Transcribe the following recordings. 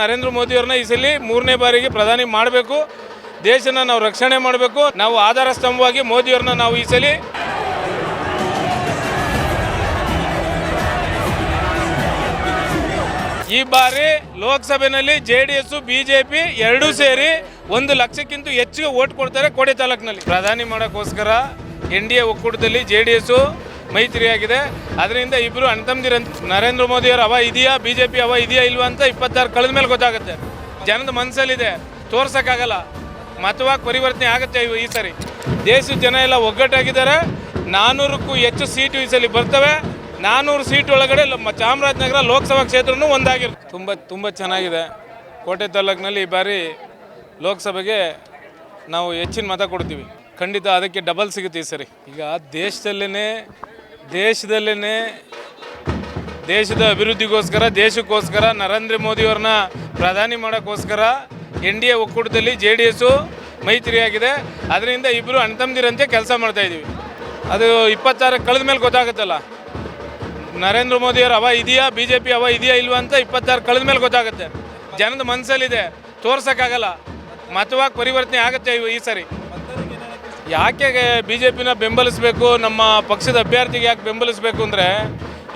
ನರೇಂದ್ರ ಮೋದಿಯವ್ರನ್ನ ಈ ಸಲ ಮೂರನೇ ಬಾರಿಗೆ ಪ್ರಧಾನಿ ಮಾಡಬೇಕು. ದೇಶನ ನಾವು ರಕ್ಷಣೆ ಮಾಡಬೇಕು. ನಾವು ಆಧಾರ ಸ್ತಂಭವಾಗಿ ಮೋದಿಯವ್ರನ್ನ ನಾವು ಈ ಸಲ ಈ ಬಾರಿ ಲೋಕಸಭೆಯಲ್ಲಿ ಜೆ ಡಿ ಎಸ್ ಬಿಜೆಪಿ ಎರಡೂ ಸೇರಿ ಒಂದು ಲಕ್ಷಕ್ಕಿಂತ ಹೆಚ್ಚಿಗೆ ಓಟ್ ಕೊಡ್ತಾರೆ ಕೋಡೆ ತಾಲೂಕಿನಲ್ಲಿ. ಪ್ರಧಾನಿ ಮಾಡೋಕ್ಕೋಸ್ಕರ ಎನ್ ಡಿ ಎ ಒಕ್ಕೂಟದಲ್ಲಿ ಜೆ ಡಿ ಎಸ್ ಮೈತ್ರಿಯಾಗಿದೆ. ಅದರಿಂದ ಇಬ್ಬರು ಅಣ್ತಂದಿರ ನರೇಂದ್ರ ಮೋದಿಯವರು ಅವ ಇದೆಯಾ ಬಿ ಜೆ ಪಿ ಅವ ಇದೆಯಾ ಇಲ್ವಾ ಅಂತ ಇಪ್ಪತ್ತಾರು ಕಳೆದ ಮೇಲೆ ಗೊತ್ತಾಗುತ್ತೆ. ಜನದ ಮನಸ್ಸಲ್ಲಿದೆ ತೋರ್ಸೋಕ್ಕಾಗಲ್ಲ. ಮತವಾಗಿ ಪರಿವರ್ತನೆ ಆಗುತ್ತೆ ಈ ಸರಿ. ದೇಶದ ಜನ ಎಲ್ಲ ಒಗ್ಗಟ್ಟಾಗಿದ್ದಾರೆ. ನಾನ್ನೂರಕ್ಕೂ ಹೆಚ್ಚು ಸೀಟು ಈ ಸಲ ಬರ್ತವೆ. ನಾನ್ನೂರು ಸೀಟ್ ಒಳಗಡೆ ಚಾಮರಾಜನಗರ ಲೋಕಸಭಾ ಕ್ಷೇತ್ರನೂ ಒಂದಾಗಿರುತ್ತೆ. ತುಂಬ ತುಂಬ ಚೆನ್ನಾಗಿದೆ. ಕೋಟೆ ತಾಲೂಕಿನಲ್ಲಿ ಈ ಬಾರಿ ಲೋಕಸಭೆಗೆ ನಾವು ಹೆಚ್ಚಿನ ಮತ ಕೊಡ್ತೀವಿ. ಖಂಡಿತ ಅದಕ್ಕೆ ಡಬಲ್ ಸಿಗುತ್ತೆ ಈ ಸರಿ. ಈಗ ದೇಶದಲ್ಲೇ ದೇಶದಲ್ಲೇ ದೇಶದ ಅಭಿವೃದ್ಧಿಗೋಸ್ಕರ, ದೇಶಕ್ಕೋಸ್ಕರ ನರೇಂದ್ರ ಮೋದಿಯವ್ರನ್ನ ಪ್ರಧಾನಿ ಮಾಡೋಕ್ಕೋಸ್ಕರ ಎನ್ ಡಿ ಎ ಒಕ್ಕೂಟದಲ್ಲಿ ಜೆ ಡಿ ಎಸ್ಸು ಮೈತ್ರಿಯಾಗಿದೆ. ಅದರಿಂದ ಇಬ್ಬರು ಅಣ್ತಂದಿರಂತೆ ಕೆಲಸ ಮಾಡ್ತಾಯಿದ್ದೀವಿ ಅದು ಇಪ್ಪತ್ತಾರಕ್ಕೆ ಕಳೆದ ಮೇಲೆ ಗೊತ್ತಾಗುತ್ತಲ್ಲ. ನರೇಂದ್ರ ಮೋದಿಯವರು ಅವ ಇದೆಯಾ, ಬಿ ಜೆ ಪಿ ಅವ ಇದೆಯಾ ಇಲ್ವಾ ಅಂತ ಇಪ್ಪತ್ತಾರು ಕಳೆದ ಮೇಲೆ ಗೊತ್ತಾಗುತ್ತೆ. ಜನದ ಮನಸ್ಸಲ್ಲಿದೆ, ತೋರ್ಸೋಕ್ಕಾಗಲ್ಲ. ಮತವಾಗಿ ಪರಿವರ್ತನೆ ಆಗುತ್ತೆ ಈ ಸರಿ. ಯಾಕೆ ಬಿ ಜೆ ಪಿನ ಬೆಂಬಲಿಸಬೇಕು? ನಮ್ಮ ಪಕ್ಷದ ಅಭ್ಯರ್ಥಿಗೆ ಯಾಕೆ ಬೆಂಬಲಿಸಬೇಕು ಅಂದರೆ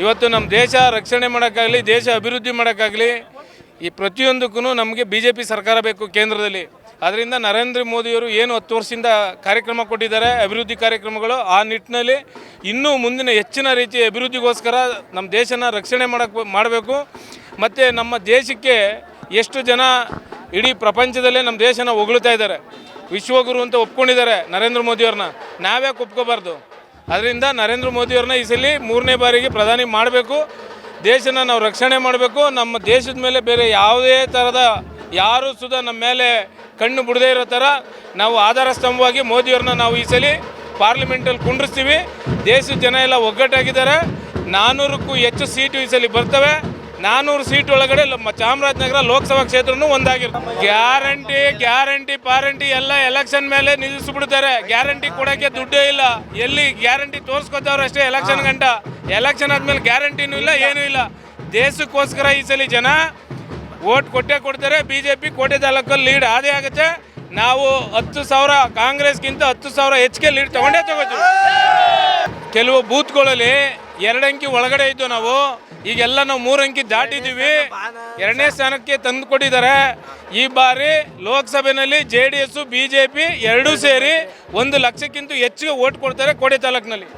ಇವತ್ತು ನಮ್ಮ ದೇಶ ರಕ್ಷಣೆ ಮಾಡೋಕ್ಕಾಗಲಿ, ದೇಶ ಅಭಿವೃದ್ಧಿ ಮಾಡೋಕ್ಕಾಗಲಿ ಈ ಪ್ರತಿಯೊಂದಕ್ಕೂ ನಮಗೆ ಬಿ ಜೆ ಪಿ ಸರ್ಕಾರ ಬೇಕು ಕೇಂದ್ರದಲ್ಲಿ. ಅದರಿಂದ ನರೇಂದ್ರ ಮೋದಿಯವರು ಏನು ಹತ್ತು ವರ್ಷದಿಂದ ಕಾರ್ಯಕ್ರಮ ಕೊಟ್ಟಿದ್ದಾರೆ, ಅಭಿವೃದ್ಧಿ ಕಾರ್ಯಕ್ರಮಗಳು, ಆ ನಿಟ್ಟಿನಲ್ಲಿ ಇನ್ನೂ ಮುಂದಿನ ಹೆಚ್ಚಿನ ರೀತಿ ಅಭಿವೃದ್ಧಿಗೋಸ್ಕರ ನಮ್ಮ ದೇಶನ ರಕ್ಷಣೆ ಮಾಡಕ್ಕೆ ಮಾಡಬೇಕು. ಮತ್ತು ನಮ್ಮ ದೇಶಕ್ಕೆ ಎಷ್ಟು ಜನ ಇಡೀ ಪ್ರಪಂಚದಲ್ಲೇ ನಮ್ಮ ದೇಶನ ಹೊಗಳ್ತಾ ಇದ್ದಾರೆ. ವಿಶ್ವಗುರು ಅಂತ ಒಪ್ಕೊಂಡಿದ್ದಾರೆ ನರೇಂದ್ರ ಮೋದಿಯವ್ರನ್ನ. ನಾವ್ಯಾಕೆ ಒಪ್ಕೋಬಾರ್ದು? ಅದರಿಂದ ನರೇಂದ್ರ ಮೋದಿಯವ್ರನ್ನ ಈ ಸಲ ಮೂರನೇ ಬಾರಿಗೆ ಪ್ರಧಾನಿ ಮಾಡಬೇಕು. ದೇಶನ ನಾವು ರಕ್ಷಣೆ ಮಾಡಬೇಕು. ನಮ್ಮ ದೇಶದ ಮೇಲೆ ಬೇರೆ ಯಾವುದೇ ಥರದ ಯಾರೂ ಸುದ ನಮ್ಮ ಮೇಲೆ ಕಣ್ಣು ಬಿಡದೇ ಇರೋ ಥರ ನಾವು ಆಧಾರ ಸ್ತಂಭವಾಗಿ ಮೋದಿಯವ್ರನ್ನ ನಾವು ಈ ಸಲ ಪಾರ್ಲಿಮೆಂಟಲ್ಲಿ ಕುಂಡ್ರಿಸ್ತೀವಿ. ದೇಶದ ಜನ ಎಲ್ಲ ಒಗ್ಗಟ್ಟಾಗಿದ್ದಾರೆ. ನಾನ್ನೂರಕ್ಕೂ ಹೆಚ್ಚು ಸೀಟು ಈ ಸಲ ಬರ್ತವೆ. ನಾನ್ನೂರು ಸೀಟ್ ಒಳಗಡೆ ಚಾಮರಾಜನಗರ ಲೋಕಸಭಾ ಕ್ಷೇತ್ರನೂ ಒಂದಾಗಿರುತ್ತೆ. ಗ್ಯಾರಂಟಿ ಗ್ಯಾರಂಟಿ ಪಾರಂಟಿ ಎಲ್ಲ ಎಲೆಕ್ಷನ್ ಮೇಲೆ ನಿಲ್ಲಿಸ್ಬಿಡ್ತಾರೆ. ಗ್ಯಾರಂಟಿ ಕೊಡೋಕ್ಕೆ ದುಡ್ಡೇ ಇಲ್ಲ. ಎಲ್ಲಿ ಗ್ಯಾರಂಟಿ ತೋರಿಸ್ಕೊತಾವ್ರು ಅಷ್ಟೇ ಎಲೆಕ್ಷನ್ ಗಂಟ ಎಲೆಕ್ಷನ್ ಆದ್ಮೇಲೆ ಗ್ಯಾರಂಟಿನೂ ಇಲ್ಲ ಏನೂ ಇಲ್ಲ. ದೇಶಕ್ಕೋಸ್ಕರ ಈ ಸಲ ಜನ ಓಟ್ ಕೊಟ್ಟೆ ಕೊಡ್ತಾರೆ. ಬಿ ಜೆ ಪಿ ಕೋಟೆ ತಾಲೂಕಲ್ಲಿ ಲೀಡ್ ಆದೇ ಆಗುತ್ತೆ. ನಾವು ಹತ್ತು ಸಾವಿರ ಕಾಂಗ್ರೆಸ್ಗಿಂತ ಹತ್ತು ಸಾವಿರ ಹೆಚ್ಚಿಗೆ ಲೀಡ್ ತಗೊಂಡೇ ತಗೋತೀವಿ. ಕೆಲವು ಬೂತ್ಗಳಲ್ಲಿ ಎರಡಂಕಿ ಒಳಗಡೆ ಇದ್ದು ನಾವು. ಈಗೆಲ್ಲ ನಾವು ಮೂರು ಮೂರಂಕಿ ದಾಟಿದ್ದೀವಿ. ಎರಡನೇ ಸ್ಥಾನಕ್ಕೆ ತಂದು ಕೊಟ್ಟಿದ್ದಾರೆ. ಈ ಬಾರಿ ಲೋಕಸಭೆಯಲ್ಲಿ J D S, B J P ಎರಡೂ ಸೇರಿ ಒಂದು ಲಕ್ಷಕ್ಕಿಂತ ಹೆಚ್ಚಿಗೆ ಓಟ್ ಕೊಡ್ತಾರೆ ಕೋಟೆ ತಾಲೂಕಿನಲ್ಲಿ.